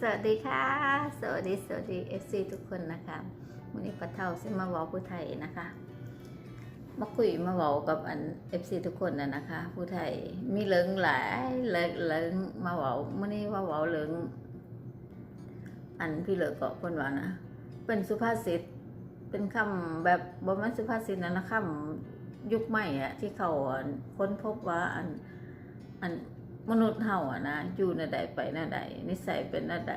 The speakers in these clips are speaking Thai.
สวัสดีค่ะ สวัสดี สวัสดีเอฟซีทุกคนนะคะวันนี้ปะเท่าซิมาเวอผู้ไทยนะคะ มาคุยมาเวอกับอันเอฟซีทุกคนนะนะคะ ผู้ไทยมีเลิงหลายเลิงเลิงมาเวอมื่อนี้ว่าเวอเลิงอันพี่เหลือเกาะคนว่านะ เป็นสุภาษิต เป็นคำแบบบแมันสุภาษิตนะนะคำยุคใหม่อะที่เขาค้นพบว่าอันอัน มนุษย์เฮาอะนะอยู่ในใดไปในใดนิสัยเป็นในใด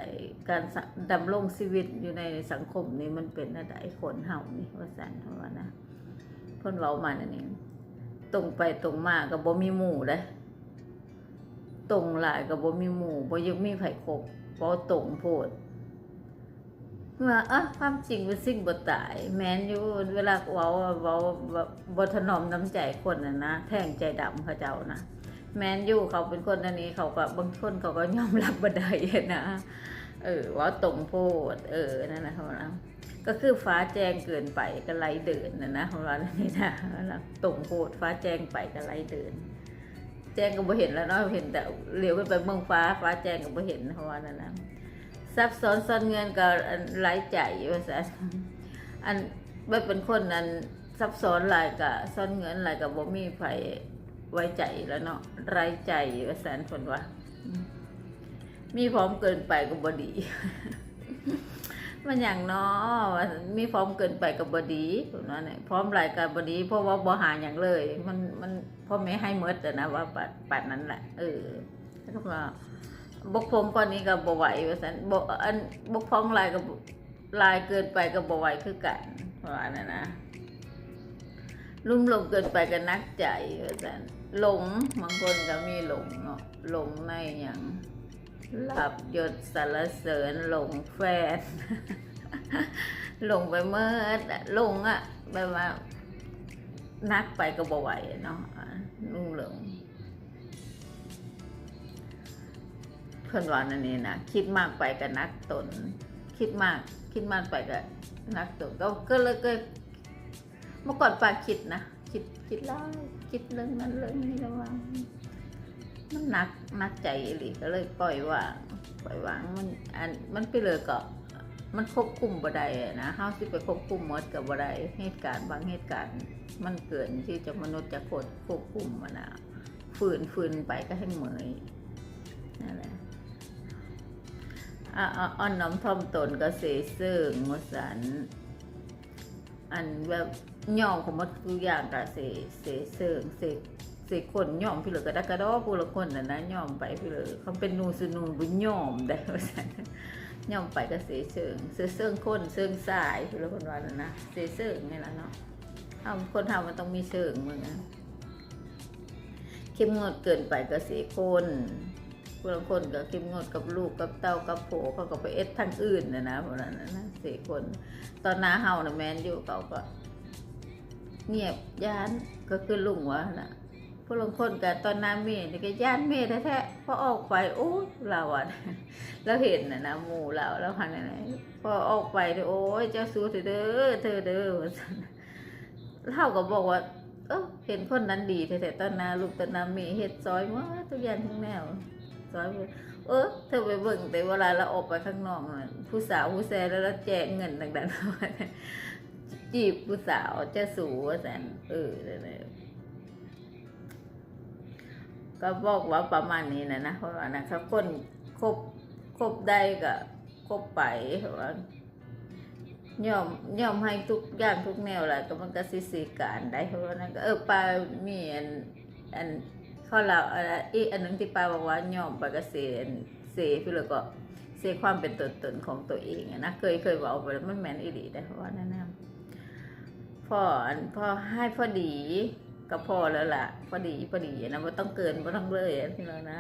การดำรงชีวิตอยู่ในสังคมนี้มันเป็นในใดคนเฮานี่ว่าสันเพราะว่านะเพิ่นเว้ามานั่นเองตรงไปตรงมาก็บ่มีหมู่เด้ตรงหลายก็บ่มีหมู่บ่ยังมีไผคบบ่ตรงโพดว่าอะความจริงเป็นสิ่งบ่ตาย แม้นอยู่เวลาเว้าเว้าบ่บ่ถนอมน้ำใจคนน่ะนะแทงใจดำเขาเจ้านะ แมนยูเขาเป็นคนอันนี้เขาก็บางคนเขาก็ยอมรับบันไดนะเออว่าตรงโพดเออนั่นนะเขานะก็คือฟ้าแจ้งเกินไปก็ไล่เดินนะนะของเราอันนี้นะตรงโพดฟ้าแจ้งไปก็ไล่เดิน แจ้งก็บ่เห็นแล้วเนาะเห็นแต่เลี้ยวขึ้นไปเมืองฟ้าฟ้าแจ้งก็บ่เห็นเพราะว่านั่นนะซับซ้อนซ่อนเงินก็ไร้ใจว่าซะอันไม่เป็นคนนั้นซับซ้อนหลายก็ซ่อนเงินหลายก็บ่มีไผ ไว้ใจแล้วเนาะไร้ใจว่าแสนคนว่าอืมมีพร้อมเกินไปก็บดี มันอย่างเนาะว่ามีพร้อมเกินไปก็บดีผมว่าเนี่ยพร้อมหลายการบดี เพราะว่าบ่หาอย่างเลย มันมันพ่อแม่ให้เมดแต่นะว่าปัดปัดนั้นแหละเออแล้วก็ว่าบกพร่องก้อนนี้ก็บ่ไหวว่าสันบอันบกพร่องหลายก็หลายเกินไปก็บ่ไหวคือกันเพราะว่านั่นนะลุ่มหลงเกินไปก็นักใจว่าซั่น หลงบางคนก็มีหลงเนาะหลงในอย่างหลับหยศสารเสริญหลงแฟน หลงไปเมื่อหลงอะแบบว่านักไปก็บ่ไหวเนาะอ่าลุ่มหลงเพื่อนวานั่นนี่นะคิดมากไปก็นักตน คิดมากคิดมากไปก็นักตนก็ก็เลยก็เมื่อก่อนปาคิดนะ คิดคิดแล้วคิดเรื่องนั้นเรื่องนี้แล้วว่ามันหนักหนักใจอีหลีก็เลยปล่อยวางปล่อยวางมันอันมันไปเลยก็มันควบคุมบ่ได้นะเฮาสิไปควบคุมหมดกับบ่ได้เหตุการณ์บางเหตุการณ์ มันเกินที่จะมนุษย์จะกดควบคุมมันนะฝืนฝืนไปก็ให้เหมยนั่นแหละอ่อนน้อมถ่อมตนก็เสเสื่องมสัน อันแบบย่อมของมันทุกอย่างกะเสเสเสิงเสเสคนย่อมพี่เหลือกระดักกระดอผู้ละคนน่ะนะย่อมไปพี่เหลือเขาเป็นนูสนูบุญย่อมได้ว่าซั่นย่อมไปก็เสเสิงเสเสิงคนเสิงสายพี่ละคนว่านั่นนะเสเสิงนี่ล่ะเนาะเฮาคนทำมันต้องมีเสิงมึงนะเข้มงวดเกินไปก็เสคน ผู้ละคนก็เข้มงวดกับลูกกับเต้ากับโผเขาก็ไปเอ็ดทางอื่นนะนะเพราะนั้นนะเสคนตอนน้าเฮานะแมนอยู่เขาก็ เงียบย่านก็คือลุงวะนะผู้ลางคนกับตอนน้าเมย์นี่ก็ย่านเมย์แท้ๆพอออกไปโอ้เราอะเราเห็นนะนะหมู่เราแล้วพันอะไรพอออกไปเนี่ยโอ้ยเจ้าสู้เธอเด้อเธอเด้อเท่าก็บอกว่าเออเห็นคนนั้นดีแท้ๆตอนน้าลูกตอนน้าเมย์เฮ็ดซอยหมาทุกอย่างทุกแนว ซอยเออเธอไปเบิ่งแต่เวลาเราออกไปข้างนอกน่ะผู้สาวผู้แซ่แล้วเราแจกเงินต่างๆจีบผู้สาวจะสูว่าสันเออเลยก็บอกว่าประมาณนี้นะนะเพราะว่านะครับคนคบคบได้ก็คบไปเพราะว่ายอมยอมให้ทุกอย่างทุกแนวแหละก็มันก็สิสีการได้เพราะว่านั้นก็เออปลามีอันอัน ข้อเราอันอีกอันหนึงที่ปาบอกว่ายอมไปกเสียเสพี่เลยก็เสความเป็นตัวตนของตัวเองนะเคยเคยบอกไปแล้วมันแมนอีหลีได้เพราะว่านั่นนะพ่ออันพ่อให้พอดีก็พอแล้วล่ะพอดีพอดีนะไม่ต้องเกินไม่ต้องเลยอันที่เรานะ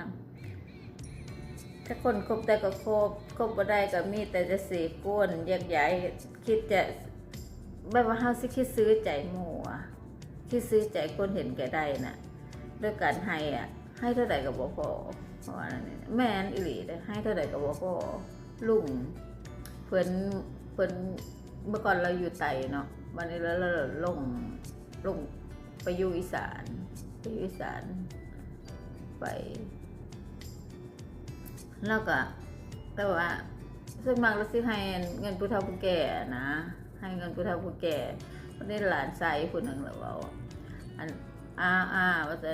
ถ้าคนคบได้ก็คบคบบ่ได้ก็มีแต่จะเสียก้นแยกย้ายคิดจะแบบว่าเฮาสิคิดซื้อใจหมู่อะคิดซื้อใจคนเห็นแก่ได้น่ะ ด้วยการให้อะให้เท่าไหร่ก็บ่พอเพราะว่านั่นนี่แม่นอีหลีเด้ให้เท่าไหร่ก็บ่พอลุงเพิ่นเพิ่นเมื่อก่อนเราอยู่ไตเนาะวันนี้แล้วเราลงลงไปอยู่อีสานไปอยู่อีสานไปแล้วก็แต่ว่าส่วนมากเราสิให้เงินผู้เฒ่าผู้แก่นะ ให้เงินผู้เฒ่าผู้แก่วันนี้หลานชายผู้หนึ่งแล้วว่าอัน อาอาว่าจะ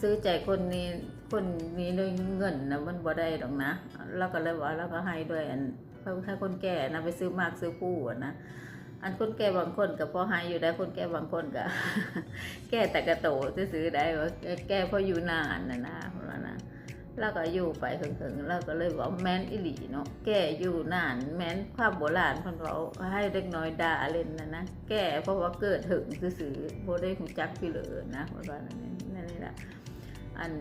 ซื้อใจคนนี้คนนี้ด้วยเงินนะมันบ่ได้หรอกนะเราก็เลยว่าเราก็ให้ด้วยอันให้คนแก่นะไปซื้อมากซื้อผู้อะนะอันคนแก่บางคนก็พอให้อยู่ได้คนแก่บางคนก็แก่แต่กระโตซื้อได้ว่าแก่พออยู่นานนะนะเพราะนะ แล้วก็อยู่ไปถึงๆแล้วก็เลยบอกแมนอิหลีเนาะแก่อยู่นานแมนความโบราณเพิ่นบอกให้เด็กน้อยด่าเล่นนะนะแก่เพราะว่าเกิดถึงซื่อๆบ่ได้หูจักพี่เหลือนะเพราะว่านั่นนั่นนี่ล่ะอัน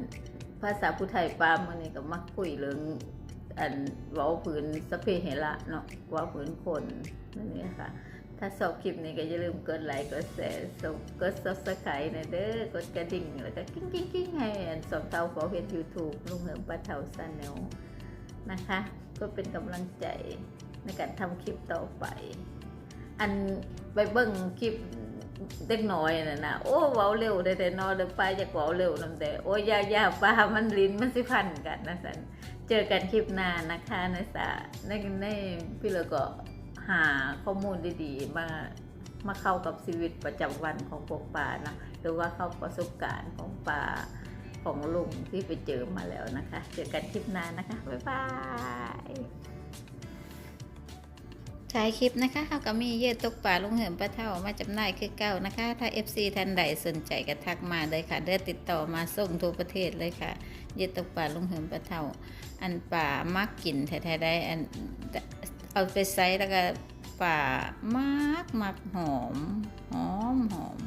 ภาษาผู้ไทยปามื้อนี้ก็มักคุยเรื่องอันเว้าพื้นสเพเหระเนาะเว้าพื้นคนนั่นนี่ค่ะ ถ้าชอบคลิปนี้ก็อย่าลืมกดไลค์กดแชร์กด subscribe นะเด้อกดกระดิ่งแล้วก็กิ้งกิ้งกิ้งให้สองเตาขอเพจ YouTube ลุงเหิมปลาเทาซาแนลนะคะ ก็เป็นกำลังใจในการทำคลิปต่อไป อันไปเบิ่งคลิปเด็กน้อยน่ะนะโอ้เว้าเร็วได้แต่นอนเดี๋ยวป้าอยากเว้าเร็วนำแต่โอ้ยายาป้ามันลิ้นมันสิพันกันนะสันเจอกันคลิปหน้านะคะในสาในในพี่เลอก็ หาข้อมูลดีๆ มามาเข้ากับชีวิตประจำวันของพวกป่านะหรือว่าเข้าประสบการณ์ของป่าของลุงที่ไปเจอมาแล้วนะคะ เจอกันคลิปหน้านะคะ บ๊ายบายท้ายคลิปนะคะเขาก็มีเยื่อตกป่าลุงเหิมปลาเท่ามาจำหน่ายคือเก่านะคะ ถ้า FC ท่านใดสนใจก็ทักมาเลยค่ะเดินติดต่อมาส่งทั่วประเทศเลยค่ะเยื่อตกป่าลุงเหิมปลาเท่า อันป่ามักกินแท้ๆได้อัน เอาไปใส่แล้วก็ป่ามากมากหอม หอมหอม